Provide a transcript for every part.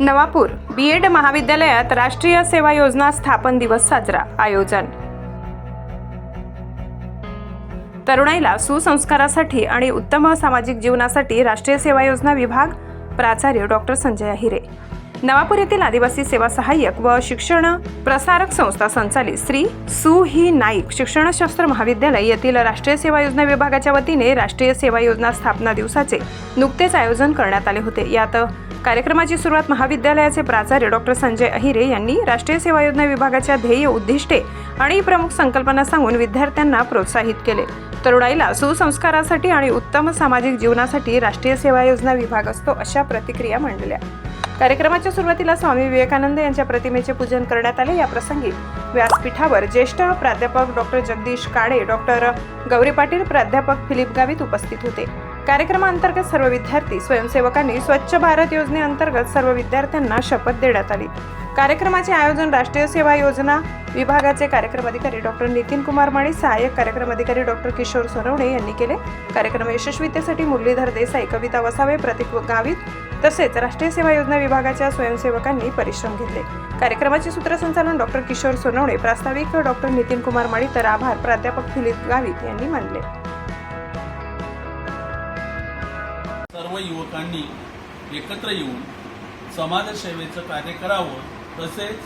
Navapur B Ed महाविद्यालयात राष्ट्रीय सेवा योजना स्थापन दिवस साजरा आयोजन. तरुणाईला सुसंस्कारासाठी आणि उत्तम सामाजिक जीवनासाठी राष्ट्रीय सेवा योजना विभाग प्राचार्य डॉक्टर संजय हिरे नवापूर येथील आदिवासी सेवा सहाय्यक व शिक्षण प्रसारक संस्था संचालित श्री सु ही नाईक शिक्षणशास्त्र महाविद्यालय येथील राष्ट्रीय सेवा योजना विभागाच्या वतीने राष्ट्रीय सेवा योजना स्थापना दिवसाचे नुकतेच आयोजन करण्यात आले होते. यात कार्यक्रमाची सुरुवात महाविद्यालयाचे प्राचार्य डॉक्टर संजय अहिरे यांनी राष्ट्रीय सेवा योजना विभागाच्या ध्येय उद्दिष्टे आणि प्रमुख संकल्पना सांगून विद्यार्थ्यांना प्रोत्साहित केले. तरुणाईला सुसंस्कारासाठी आणि उत्तम सामाजिक जीवनासाठी राष्ट्रीय सेवा योजना विभाग असतो अशा प्रतिक्रिया मांडल्या. कार्यक्रमाच्या सुरुवातीला स्वामी विवेकानंद यांच्या प्रतिमेचे पूजन करण्यात आले. या प्रसंगी व्यासपीठावर ज्येष्ठ प्राध्यापक डॉक्टर जगदीश काळे डॉक्टर गौरी पाटील प्राध्यापक फिलिप गावित उपस्थित होते. कार्यक्रमाअंतर्गत सर्व विद्यार्थी स्वयंसेवकांनी स्वच्छ भारत योजनेअंतर्गत सर्व विद्यार्थ्यांना शपथ देण्यात आली. कार्यक्रमाचे आयोजन राष्ट्रीय सेवा योजना विभागाचे कार्यक्रम अधिकारी डॉक्टर नितीन कुमार माळी सहाय्यक कार्यक्रम अधिकारी डॉक्टर किशोर सोनवणे यांनी केले. कार्यक्रम यशस्वीतेसाठी मुरलीधर देसाई कविता वसावे प्रतीक गावित तसेच राष्ट्रीय सेवा योजना विभागाच्या स्वयंसेवकांनी परिश्रम घेतले. कार्यक्रमाचे सूत्रसंचालन डॉक्टर किशोर सोनवणे प्रास्ताविक डॉक्टर नितीन कुमार माळी तर आभार प्राध्यापक दिलीप गावित यांनी मानले. सर्व युवकांनी एकत्र येऊन समाजसेवेचं कार्य करावं तसेच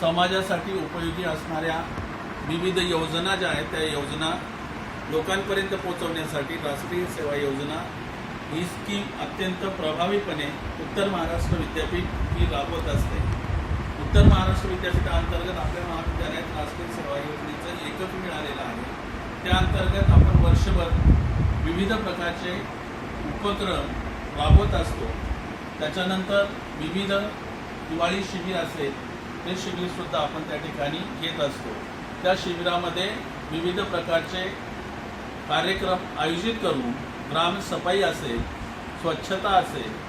समाजासाठी उपयोगी असणाऱ्या विविध योजना ज्या आहेत त्या योजना लोकांपर्यंत पोहोचवण्यासाठी राष्ट्रीय सेवा योजना ही स्कीम अत्यंत प्रभावीपणे उत्तर महाराष्ट्र विद्यापीठ ही राबवत असते. उत्तर महाराष्ट्र विद्यापीठाअंतर्गत आपल्या महाविद्यालयात राष्ट्रीय सेवा योजनेचं एकक मिळालेलं आहे. त्या अंतर्गत आपण वर्षभर विविध प्रकारचे उपक्रम राबवत असतो. त्याच्यानंतर विविध दिवाळी शिबिर असेल ते शिबिरसुद्धा आपण त्या ठिकाणी घेत असतो. त्या शिबिरामध्ये विविध प्रकारचे कार्यक्रम आयोजित करून ग्रामसफाई असेल स्वच्छता असेल